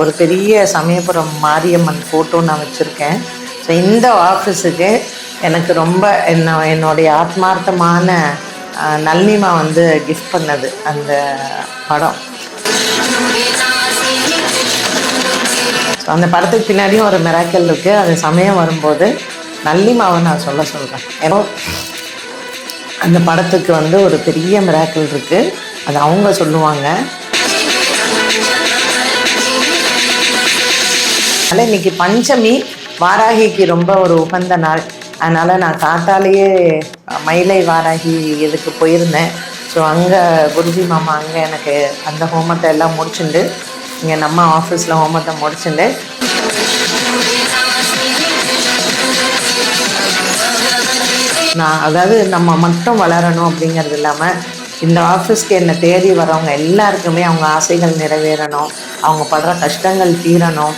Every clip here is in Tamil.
ஒரு பெரிய சமயபுரம் மாரியம்மன் ஃபோட்டோ நான் வச்சுருக்கேன். ஸோ இந்த ஆஃபீஸுக்கு எனக்கு ரொம்ப என்ன என்னுடைய ஆத்மார்த்தமான நல்லிமா வந்து கிஃப்ட் பண்ணது அந்த படம். ஸோ அந்த படத்துக்கு பின்னாடியும் ஒரு மிராக்கல் இருக்குது அது சமயம் வரும்போது நல்லிமாவை நான் சொல்ல சொல்கிறேன் ஏன்னா அந்த படத்துக்கு வந்து ஒரு பெரிய மிராக்கல் இருக்குது அது அவங்க சொல்லுவாங்க. அதனால் இன்னைக்கு பஞ்சமி வாராகிக்கு ரொம்ப ஒரு உகந்த நாள். அதனால் நான் காத்தாலேயே மயிலை வாராகி இதுக்கு போயிருந்தேன். ஸோ அங்கே குருஜி மாமா அங்கே எனக்கு அந்த ஹோமத்தை எல்லாம் முடிச்சுண்டு இங்கே நம்ம ஆஃபீஸில் ஹோமத்தை முடிச்சுண்டு. நான் அதாவது நம்ம மட்டும் வளரணும் அப்படிங்கிறது இல்லாமல் இந்த ஆஃபீஸ்க்கு என்னை தேடி வரவங்க எல்லாருக்குமே அவங்க ஆசைகள் நிறைவேறணும். அவங்க படுற கஷ்டங்கள் தீரணும்.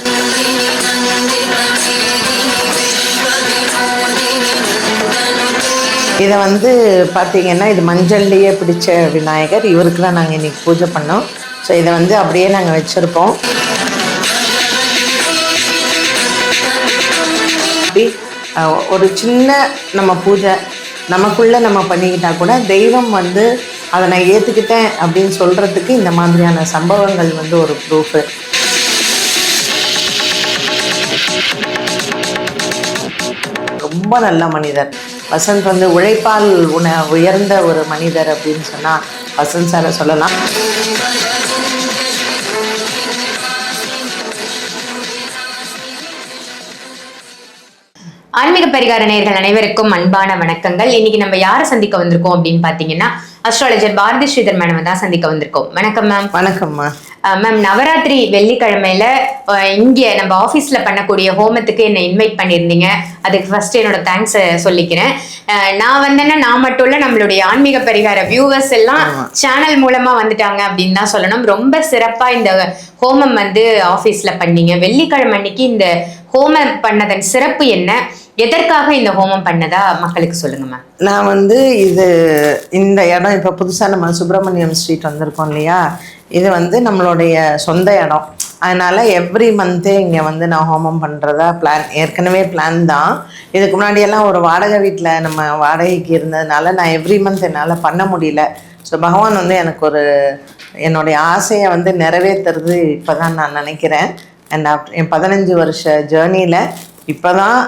இதை வந்து பார்த்தீங்கன்னா இது மஞ்சள்லேயே பிடிச்ச விநாயகர். இவருக்கு தான் நாங்கள் இன்றைக்கி பூஜை பண்ணோம். ஸோ இதை வந்து அப்படியே நாங்கள் வச்சுருப்போம். அப்படி ஒரு சின்ன நம்ம பூஜை நமக்குள்ளே நம்ம பண்ணிக்கிட்டால் கூட தெய்வம் வந்து அதை நான் ஏற்றுக்கிட்டேன் அப்படின்னு சொல்கிறதுக்கு இந்த மாதிரியான சம்பவங்கள் வந்து ஒரு ப்ரூஃபு ரொம்ப நல்ல மனிதர். வசந்த் வந்து உழைப்பால் உண உயர்ந்த ஒரு மனிதர் அப்படின்னு சொன்னால் வசந்த் சாரை சொல்லலாம். ஆன்மீக பரிகார நேயர்கள் அனைவருக்கும் அன்பான வணக்கங்கள். இன்னைக்கு நம்ம யாரை சந்திக்க வந்திருக்கோம் அப்படின்னு பார்த்தீங்கன்னா அஸ்ட்ராலஜர் பாரதி ஸ்ரீதர் மேடம் தான் சந்திக்க வந்திருக்கோம். வணக்கம் மேம் வணக்கம்மா மேம் நவராத்திரி வெள்ளிக்கிழமையில இங்க நம்ம ஆபீஸ்ல பண்ணக்கூடிய ஹோமத்துக்கு என்னை இன்வைட் பண்ணியிருந்தீங்க. அதுக்கு ஃபர்ஸ்ட் என்னோட தேங்க்ஸ் சொல்லிக்கிறேன். நான் வந்தேன்னா நான் மட்டும் இல்ல நம்மளுடைய ஆன்மீக பரிகார வியூவர்ஸ் எல்லாம் சேனல் மூலமா வந்துட்டாங்க அப்படின்னு தான் சொல்லணும். ரொம்ப சிறப்பா இந்த ஹோமம் வந்து ஆபீஸ்ல பண்ணீங்க. வெள்ளிக்கிழமை அன்னைக்கு இந்த ஹோமம் பண்ணதன் சிறப்பு என்ன? எதற்காக இந்த ஹோமம் பண்ணதா மக்களுக்கு சொல்லுங்க மேம் நான் வந்து இது இந்த இடம் இப்போ புதுசாக நம்ம சுப்பிரமணியம் ஸ்ட்ரீட் வந்திருக்கோம் இல்லையா? இது வந்து நம்மளுடைய சொந்த இடம். அதனால் எவ்ரி மந்த்தே இங்கே வந்து நான் ஹோமம் பண்ணுறதா பிளான் ஏற்கனவே பிளான் தான். இதுக்கு முன்னாடியெல்லாம் ஒரு வாடகை வீட்டில் நம்ம வாடகைக்கு இருந்ததுனால நான் எவ்ரி மந்த் என்னால் பண்ண முடியல. ஸோ பகவான் வந்து எனக்கு ஒரு என்னுடைய ஆசையை வந்து நிறைவேற்றுறது இப்போ தான் நான் நினைக்கிறேன். அண்ட் ஆஃப்டர் என் பதினஞ்சு வருஷ ஜேர்னியில் இப்போ தான்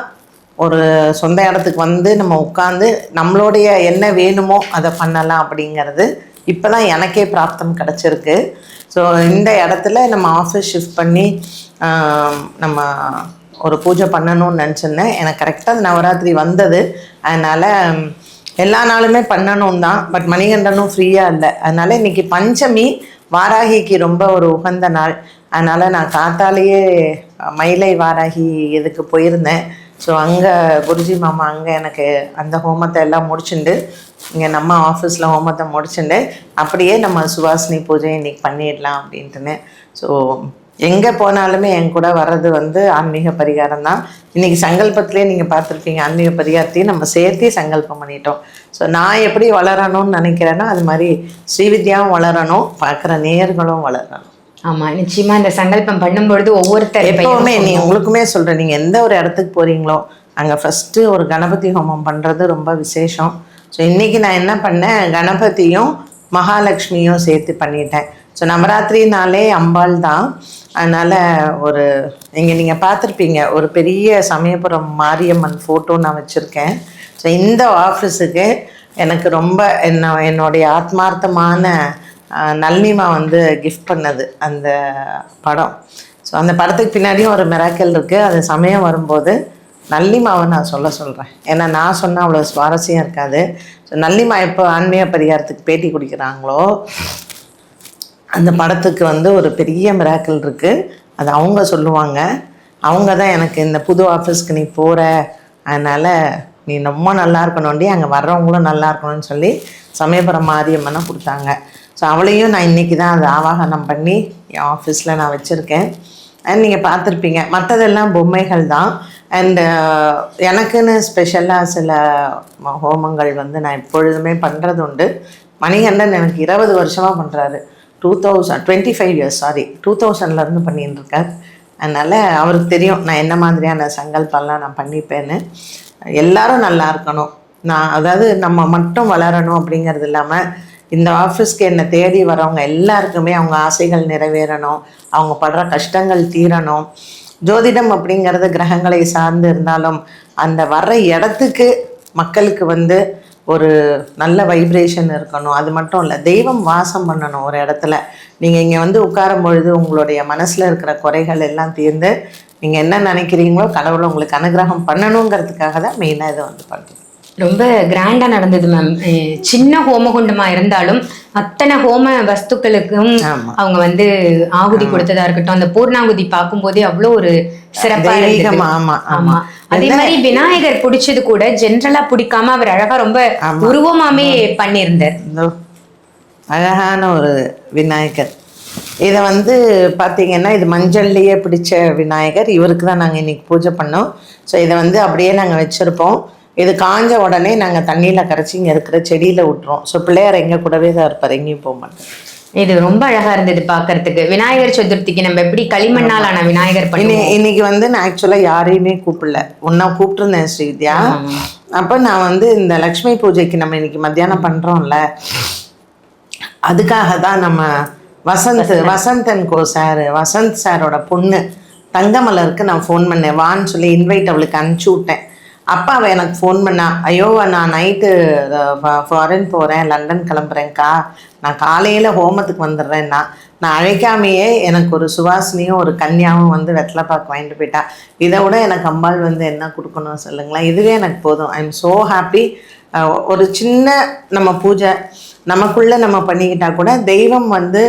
ஒரு சொந்த இடத்துக்கு வந்து நம்ம உட்காந்து நம்மளுடைய என்ன வேணுமோ அதை பண்ணலாம் அப்படிங்கிறது இப்போ தான் எனக்கே பிராப்தம் கிடச்சிருக்கு. ஸோ இந்த இடத்துல நம்ம ஆஃபீஸ் ஷிஃப்ட் பண்ணி நம்ம ஒரு பூஜை பண்ணணும்னு நினச்சிருந்தேன். எனக்கு கரெக்டாக நவராத்திரி வந்தது. அதனால் எல்லா நாளுமே பண்ணணும் தான். பட் மணிகண்டனும் ஃப்ரீயாக இல்லை. அதனால் இன்னைக்கு பஞ்சமி வாராகிக்கு ரொம்ப ஒரு உகந்த நாள். அதனால் நான் காத்தாலேயே மயிலை வாராகி இதுக்கு போயிருந்தேன். ஸோ அங்கே குருஜி மாமா அங்கே எனக்கு அந்த ஹோமத்தை எல்லாம் முடிச்சுண்டு இங்கே நம்ம ஆஃபீஸில் ஹோமத்தை முடிச்சுண்டு அப்படியே நம்ம சுவாசினி பூஜை இன்றைக்கி பண்ணிடலாம் அப்படின்ட்டுன்னு. ஸோ எங்கே போனாலுமே என் கூட வர்றது வந்து ஆன்மீக பரிகாரம் தான். இன்றைக்கி சங்கல்பத்திலே நீங்கள் பார்த்துருப்பீங்க ஆன்மீக பரிகாரத்தையும் நம்ம சேர்த்தே சங்கல்பம் பண்ணிட்டோம். ஸோ நான் எப்படி வளரணும்னு நினைக்கிறேனோ அது மாதிரி ஸ்ரீவித்யாவும் வளரணும் பார்க்குற நேயர்களும் வளரணும். ஆமா நிச்சயமா இந்த சங்கல்பம் பண்ணும்பொழுது ஒவ்வொருத்தர் எப்பவுமே நீ உங்களுக்குமே சொல்கிறேன் நீங்கள் எந்த ஒரு இடத்துக்கு போகிறீங்களோ அங்கே ஃபஸ்ட்டு ஒரு கணபதி ஹோமம் பண்ணுறது ரொம்ப விசேஷம். ஸோ இன்றைக்கி நான் என்ன பண்ணேன்? கணபதியும் மகாலட்சுமியும் சேர்த்து பண்ணிட்டேன். ஸோ நவராத்திரினாலே அம்பாள் தான். அதனால் ஒரு இங்கே நீங்கள் பார்த்துருப்பீங்க ஒரு பெரிய சமயபுரம் மாரியம்மன் ஃபோட்டோ நான் வச்சுருக்கேன். ஸோ இந்த ஆஃபீஸுக்கு எனக்கு ரொம்ப என்ன என்னுடைய ஆத்மார்த்தமான நளினிமா வந்து கிஃப்ட் பண்ணது அந்த படம். ஸோ அந்த படத்துக்கு பின்னாடியும் ஒரு மிராக்கல் இருக்குது அது சமயம் வரும்போது நல்லிமாவை நான் சொல்ல சொல்கிறேன் ஏன்னா நான் சொன்னால் அவ்வளோ சுவாரஸ்யம் இருக்காது. ஸோ நல்லிமா எப்போ ஆன்மீக பரிகாரத்துக்கு பேட்டி கொடுக்குறாங்களோ அந்த படத்துக்கு வந்து ஒரு பெரிய மிராக்கல் இருக்குது அது அவங்க சொல்லுவாங்க. அவங்க தான் எனக்கு இந்த புது ஆஃபீஸ்க்கு நீ போகிற அதனால் நீ ரொம்ப நல்லா இருக்கணும்டி அங்கே வர்றவங்களும் நல்லா இருக்கணும்னு சொல்லி சமயபுரம் மாரியம்மனை கொடுத்தாங்க. ஸோ அவளையும் நான் இன்றைக்கி தான் அதை ஆவாகனம் பண்ணி என் ஆஃபீஸில் நான் வச்சுருக்கேன். அண்ட் நீங்கள் பார்த்துருப்பீங்க மற்றதெல்லாம் பொம்மைகள் தான். அண்டு uh, எனக்குன்னு ஸ்பெஷலாக சில ஹோமங்கள் வந்து நான் எப்பொழுதுமே பண்ணுறது உண்டு மணிகண்டன் எனக்கு இருபது வருஷமாக பண்ணுறாரு two thousand twenty five years sorry two தௌசண்ட்லேருந்து பண்ணிகிட்டு இருக்கார் அதனால் அவருக்கு தெரியும் நான் என்ன மாதிரியான சங்கல்பெல்லாம் நான் பண்ணிப்பேன்னு. எல்லாரும் நல்லா இருக்கணும். நான் அதாவது நம்ம மட்டும் வளரணும் அப்படிங்கிறது இல்லாமல் இந்த ஆஃபீஸ்க்கு என்னை தேடி வரவங்க எல்லாருக்குமே அவங்க ஆசைகள் நிறைவேறணும். அவங்க படுற கஷ்டங்கள் தீரணும். ஜோதிடம் அப்படிங்கிறது கிரகங்களை சார்ந்து இருந்தாலும் அந்த வர்ற இடத்துக்கு மக்களுக்கு வந்து ஒரு நல்ல வைப்ரேஷன் இருக்கணும். அது மட்டும் இல்லை தெய்வம் வாசம் பண்ணணும் ஒரு இடத்துல. நீங்கள் இங்கே வந்து உட்காரும் பொழுது உங்களுடைய மனசில் இருக்கிற குறைகள் எல்லாம் தீர்ந்து நீங்கள் என்ன நினைக்கிறீங்களோ கடவுளை உங்களுக்கு அனுகிரகம் பண்ணணுங்கிறதுக்காக தான் மெயினாக இதை வந்து பண்ணுறோம் ரொம்ப கிராண்டா நடந்தது மேம் சின்ன ஹோமகுண்டமா இருந்தாலும் அத்தனை ஹோம வஸ்துக்களுக்கும். அவங்க வந்து ஆகுதி கொடுத்ததா இருக்கட்டும் அந்த பூர்ணாகுதி பார்க்கும்போதே அவ்வளோ ஒரு சிறப்பா இருந்தது. தெய்வீகமா, ஆமா, ஆமா. அதே மாதிரி விநாயகர் பிடிச்சது கூட ஜென்ரலா பிடிக்காம அவர் அழகா ரொம்ப உருவமாமே பண்ணியிருந்தார். அழகான ஒரு விநாயகர். இதை வந்து பார்த்தீங்கன்னா இது மஞ்சள்லேயே பிடிச்ச விநாயகர். இவருக்கு தான் நாங்கள் இன்னைக்கு பூஜை பண்ணோம். ஸோ இதை வந்து அப்படியே நாங்கள் வச்சுருப்போம். இது காஞ்ச உடனே நாங்கள் தண்ணியில் கரைச்சி இங்கே இருக்கிற செடியில் விட்டுருவோம் ஸோ பிள்ளையார் எங்கள் கூடவே தான் இருப்பார் எங்கேயும் போக மாட்டேன் இது ரொம்ப அழகா இருந்தது பார்க்கிறதுக்கு. விநாயகர் சதுர்த்திக்கு நம்ம எப்படி களிமண்ணால் ஆன விநாயகர் பண்ணுவோம்? இன்னைக்கு வந்து நான் ஆக்சுவலாக யாரையுமே கூப்பிடல. ஒன்றா கூப்பிட்டுருந்தேன் ஸ்ரீவித்யா. அப்போ நான் வந்து இந்த லக்ஷ்மி பூஜைக்கு நம்ம இன்னைக்கு மத்தியானம் பண்ணுறோம்ல அதுக்காக தான் நம்ம வசந்த் வசந்தன் கோ சார் வசந்த் சாரோட பொண்ணு தங்கமலருக்கு நான் ஃபோன் பண்ணேன். வான்னு சொல்லி இன்வைட் அவளுக்கு அனுப்பிச்சி விட்டேன். அப்பா அவள் எனக்கு ஃபோன் பண்ணா ஐயோ நான் நைட்டு ஃபாரின் போகிறேன் லண்டன் கிளம்புறேன்க்கா. நான் காலையில் ஹோமத்துக்கு வந்துடுறேன்னா நான் அழைக்காமையே எனக்கு ஒரு சுவாசினியும் ஒரு கன்யாவும் வந்து வெத்தலை பார்க்க வாங்கிட்டு போயிட்டா. இதை விட எனக்கு அம்பாள் வந்து என்ன கொடுக்கணும் சொல்லுங்களேன்? இதுவே எனக்கு போதும். ஐ எம் ஸோ ஹாப்பி ஒரு சின்ன நம்ம பூஜை நமக்குள்ள நம்ம பண்ணிக்கிட்டா கூட தெய்வம் வந்து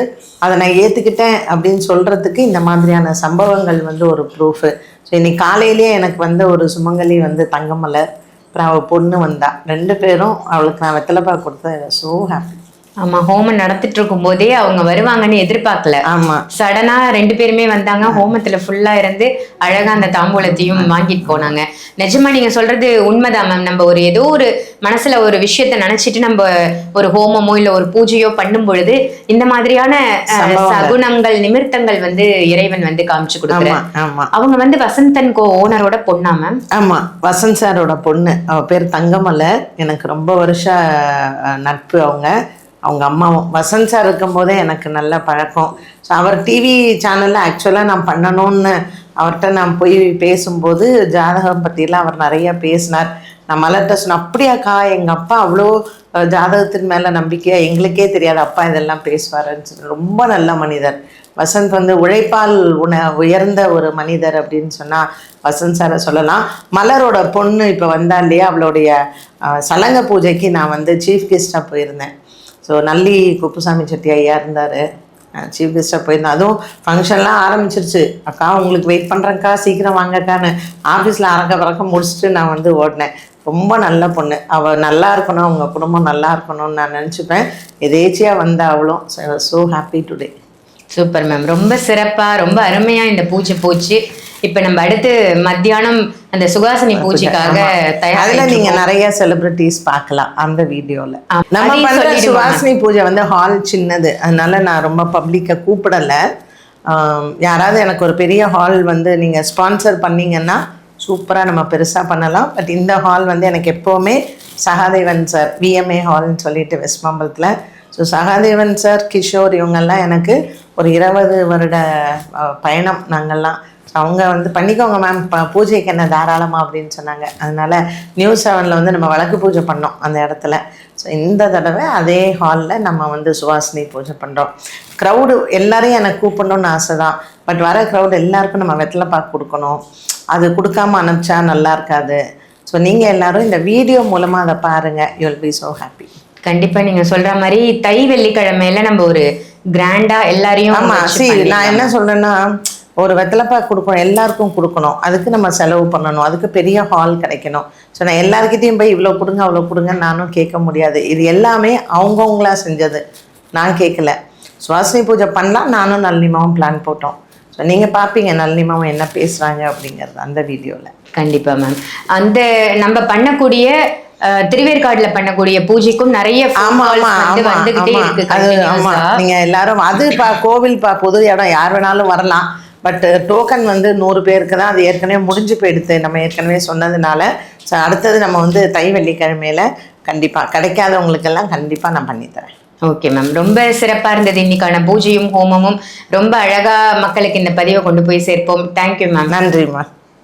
அதை நான் ஏற்றுக்கிட்டேன் அப்படின்னு சொல்கிறதுக்கு இந்த மாதிரியான சம்பவங்கள் வந்து ஒரு ப்ரூஃபு ஸோ இன்னைக்கு காலையிலேயே எனக்கு வந்து ஒரு சுமங்கலி வந்து தங்கமலை. அப்புறம் அவள் பொண்ணு வந்தா. ரெண்டு பேரும் அவளுக்கு நான் வெத்தலைப்பா கொடுத்தேன். ஸோ ஹாப்பி ஆமா ஹோமம் நடத்திட்டு இருக்கும் போதே அவங்க வருவாங்கன்னு எதிர்பார்க்கல. ஆமாம் சடனா ரெண்டு பேருமே வந்தாங்க ஹோமத்துல ஃபுல்லா இருந்து அழகா அந்த தாம்பூலத்தையும் வாங்கிட்டு போனாங்க. நிஜமா நீங்க சொல்றது உண்மைதான் மேம் நம்ம ஒரு ஏதோ ஒரு மனசுல ஒரு விஷயத்த நினைச்சிட்டு நம்ம ஒரு ஹோமமோ இல்ல ஒரு பூஜையோ பண்ணும் பொழுது இந்த மாதிரியான. சகுனங்கள் நிமித்தங்கள் வந்து இறைவன் வந்து காமிச்சு ஆமாம் அவங்க வந்து வசந்தன் கோ ஓனரோட பொண்ணா மேம் ஆமாம் வசந்த் சாரோட பொண்ணு. அவள் பேர் தங்கமலர் எனக்கு ரொம்ப வருஷ நட்பு அவங்க. அவங்க அம்மாவும் வசந்த் சார் இருக்கும்போதே எனக்கு நல்ல பழக்கம். ஸோ அவர் டிவி சேனலில் ஆக்சுவலாக நான் பண்ணணும்னு அவர்கிட்ட நான் போய் பேசும்போது ஜாதகம் பற்றிலாம் அவர் நிறைய பேசினார். நான் மலர்கிட்ட சொன்ன அப்படியாக்கா எங்கள் அப்பா அவ்வளோ ஜாதகத்தின் மேலே நம்பிக்கையாக எங்களுக்கே தெரியாது அப்பா இதெல்லாம் பேசுவாருன்னு சொல்லி. ரொம்ப நல்ல மனிதர். வசந்த் வந்து உழைப்பால் உண உயர்ந்த ஒரு மனிதர் அப்படின்னு சொன்னால் வசந்த் சாரை சொல்லலாம். மலரோட பொண்ணு இப்போ வந்தா இல்லையா? அவளுடைய சலங்க பூஜைக்கு நான் வந்து சீஃப் கெஸ்ட்டாக போயிருந்தேன். ஸோ நல்லி குப்புசாமி செட்டி ஐயா இருந்தார். சீஃப் கெஸ்ட்டாக போயிருந்தேன் அதுவும் ஃபங்க்ஷன்லாம் ஆரம்பிச்சிருச்சு. அக்கா உங்களுக்கு வெயிட் பண்ணுறேங்க்கா சீக்கிரம் வாங்கக்கான்னு. ஆஃபீஸில் அரக்க பறக்க முடிச்சுட்டு நான் வந்து ஓடினேன். ரொம்ப நல்ல பொண்ணு. அவள் நல்லா இருக்கணும் அவங்க குடும்பம் நல்லா இருக்கணும்னு நான் நினச்சிப்பேன். எதேச்சியாக வந்த அவளும். So happy today super ma'am ரொம்ப சிறப்பாக ரொம்ப அருமையாக இந்த பூச்சி போச்சு. இப்ப நம்ம அடுத்து மத்தியானம் அந்த சுகாசினி பூஜைக்காக அதுல நீங்க நிறைய செலிபிரிட்டிஸ் பார்க்கலாம் அந்த வீடியோல. நம்ம பண்ற. சுவாசினி பூஜை வந்து ஹால் சின்னது. அதனால நான் ரொம்ப பப்ளிக்கை கூப்பிடல. யாராவது எனக்கு ஒரு பெரிய ஹால் வந்து நீங்க ஸ்பான்சர் பண்ணீங்கன்னா சூப்பரா நம்ம பெருசா பண்ணலாம். பட் இந்த ஹால் வந்து எனக்கு எப்போவுமே சகாதேவன் சார் விஎம்ஏ ஹால்னு சொல்லிட்டு வெஸ்ட் மாம்பலத்தில் ஸோ சகாதேவன் சார் கிஷோர் இவங்கெல்லாம் எனக்கு ஒரு இருபது வருட பயணம் நாங்கள்லாம் அவங்க வந்து பண்ணிக்கோங்க மேம் பூஜைக்கு என்ன தாராளமா அப்படின்னு சொன்னாங்க. அதனால நியூஸ் செவனில் வந்து நம்ம வழக்கு பூஜை பண்ணோம் அந்த இடத்துல. ஸோ இந்த தடவை அதே ஹாலில் நம்ம வந்து சுவாசினி பூஜை பண்ணுறோம் க்ரௌடு எல்லாரையும் எனக்கு கூப்பிடணும்னு ஆசை தான் பட் வர க்ரௌடு எல்லாருக்கும் நம்ம வெத்தலை பாக்கு கொடுக்கணும். அது கொடுக்காம அனுப்பிச்சா நல்லா இருக்காது. ஸோ நீங்கள் எல்லாரும் இந்த வீடியோ மூலமாக அதை பாருங்கள் you will be so happy கண்டிப்பா நீங்க சொல்ற மாதிரி தை வெள்ளிக்கிழமையில நம்ம ஒரு கிராண்டா எல்லாரையும் ஆமா வச்சு see நான். என்ன சொல்றேன்னா ஒரு வெத்தலைப்பாக்கு கொடுக்கணும் எல்லாருக்கும் கொடுக்கணும். அதுக்கு நம்ம செலவு பண்ணணும். அதுக்கு பெரிய ஹால் கிடைக்கணும். ஸோ நான் எல்லாருக்கிட்டையும் போய் இவ்வளோ கொடுங்க அவ்வளோ கொடுங்க நானும் கேட்க முடியாது. இது எல்லாமே அவங்கவுங்களா செஞ்சது. நான் கேட்கல. சுவாசினி பூஜை பண்ணலாம் நானும் நல்லிமாவும் பிளான் போட்டோம். ஸோ நீங்கள் பார்ப்பீங்க நல்லிமாவும் என்ன பேசுகிறாங்க அப்படிங்கிறது அந்த வீடியோவில் கண்டிப்பா மேம் அந்த நம்ம பண்ணக்கூடிய திருவேற்காடுல பண்ணக்கூடிய பூஜைக்கும் நிறைய வந்துகிட்டே இருக்கு. நீங்க எல்லாரும் அது பா கோவில் பா பொது இடம் யார் வேணாலும் வரலாம். பட் டோக்கன் வந்து நூறு பேருக்கு தான் அது ஏற்கனவே முடிஞ்சு போயிடுது. நம்ம ஏற்கனவே சொன்னதுனால. ஸோ அடுத்தது நம்ம வந்து தை வெள்ளிக்கிழமையில கண்டிப்பா கிடைக்காதவங்களுக்கெல்லாம் கண்டிப்பா நான் பண்ணித்தரேன் ஓகே மேம் ரொம்ப சிறப்பா இருந்தது இன்னைக்கான பூஜையும் ஹோமமும். ரொம்ப அழகா மக்களுக்கு இந்த பதிவை கொண்டு போய் சேர்ப்போம். தேங்க்யூ மேம் நன்றிம்மா